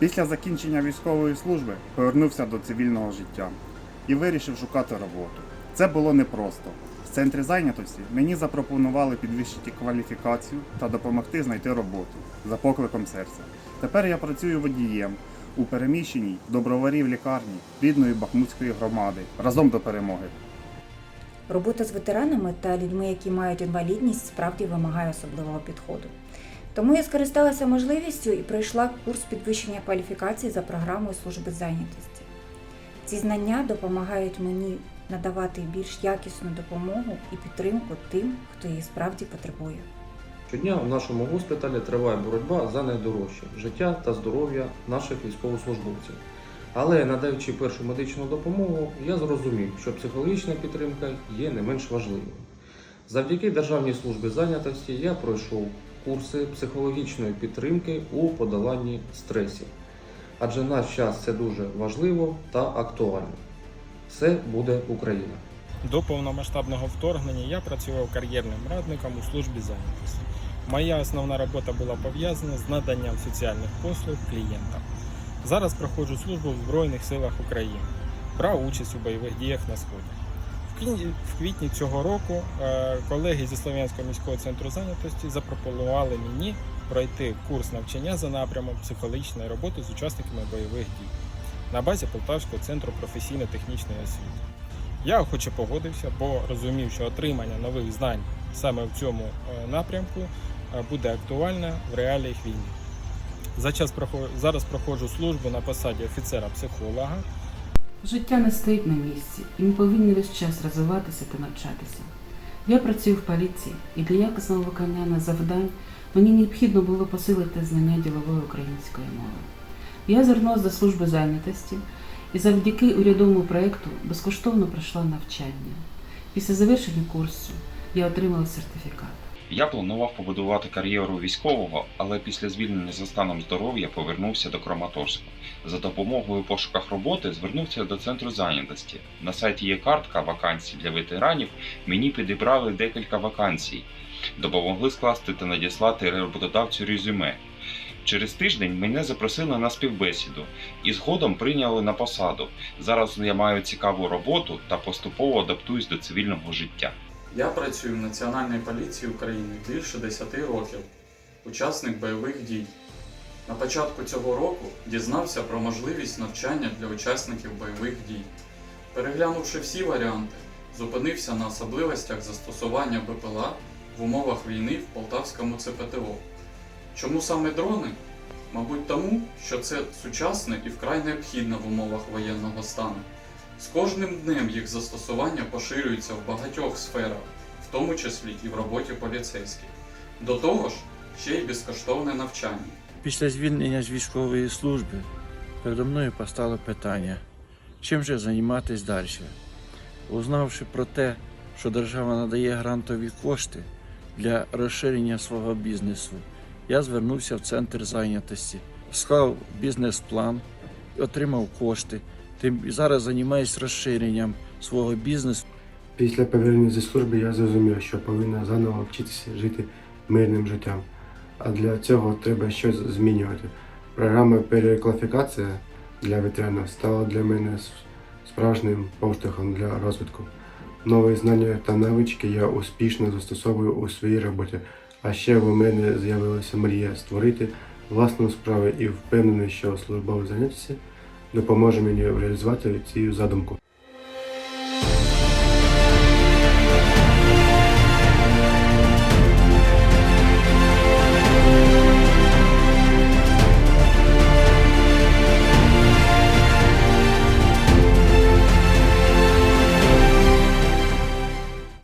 Після закінчення військової служби повернувся до цивільного життя і вирішив шукати роботу. Це було непросто. В центрі зайнятості мені запропонували підвищити кваліфікацію та допомогти знайти роботу за покликом серця. Тепер я працюю водієм у переміщеній доброварів лікарні рідної Бахмутської громади разом до перемоги. Робота з ветеранами та людьми, які мають інвалідність, справді вимагає особливого підходу. Тому я скористалася можливістю і пройшла курс підвищення кваліфікації за програмою служби зайнятості. Ці знання допомагають мені надавати більш якісну допомогу і підтримку тим, хто її справді потребує. Щодня в нашому госпіталі триває боротьба за найдорожче життя та здоров'я наших військовослужбовців. Але надаючи першу медичну допомогу, я зрозумів, що психологічна підтримка є не менш важливою. Завдяки Державній службі зайнятості я пройшов курси психологічної підтримки у подоланні стресів. Адже наш час це дуже важливо та актуально. Все буде Україна! До повномасштабного вторгнення я працював кар'єрним радником у службі зайнятості. Моя основна робота була пов'язана з наданням соціальних послуг клієнтам. Зараз проходжу службу в Збройних силах України. Брав участь у бойових діях на сході. В квітні, цього року е, колеги зі Слов'янського міського центру зайнятості запропонували мені пройти курс навчання за напрямом психологічної роботи з учасниками бойових дій на базі Полтавського центру професійно-технічної освіти. Я охоче погодився, бо розумів, що отримання нових знань саме в цьому е, напрямку е, буде актуальне в реаліях війни. За час зараз проходжу службу на посаді офіцера-психолога. Життя не стоїть на місці, і ми повинні весь час розвиватися та навчатися. Я працюю в поліції, і для якісного виконання завдань мені необхідно було посилити знання ділової української мови. Я звернулася до служби зайнятості і завдяки урядовому проєкту безкоштовно пройшла навчання. Після завершення курсу я отримала сертифікат. Я планував побудувати кар'єру військового, але після звільнення за станом здоров'я повернувся до Краматорська. За допомогою пошуках роботи звернувся до центру зайнятості. На сайті є картка вакансій для ветеранів. Мені підібрали декілька вакансій, допомогли скласти та надіслати роботодавцю резюме. Через тиждень мене запросили на співбесіду і згодом прийняли на посаду. Зараз я маю цікаву роботу та поступово адаптуюсь до цивільного життя. Я працюю в Національній поліції України більше 10 років, учасник бойових дій. На початку цього року дізнався про можливість навчання для учасників бойових дій. Переглянувши всі варіанти, зупинився на особливостях застосування БПЛА в умовах війни в Полтавському ЦПТО. Чому саме дрони? Мабуть, тому, що це сучасне і вкрай необхідне в умовах воєнного стану. З кожним днем їх застосування поширюється в багатьох сферах, в тому числі і в роботі поліцейських. До того ж, ще й безкоштовне навчання. Після звільнення з військової служби передо мною постало питання, чим же займатися далі. Узнавши про те, що держава надає грантові кошти для розширення свого бізнесу, я звернувся в центр зайнятості, склав бізнес-план, отримав кошти. Тим зараз займаюся розширенням свого бізнесу. Після повернення зі служби я зрозумів, що повинна заново вчитися жити мирним життям. А для цього треба щось змінювати. Програма перекваліфікація для ветеранів стала для мене справжнім поштовхом для розвитку. Нові знання та навички я успішно застосовую у своїй роботі. А ще в мене з'явилася мрія створити власну справу і впевнений, що службове заняття допоможе мені реалізувати цю задумку.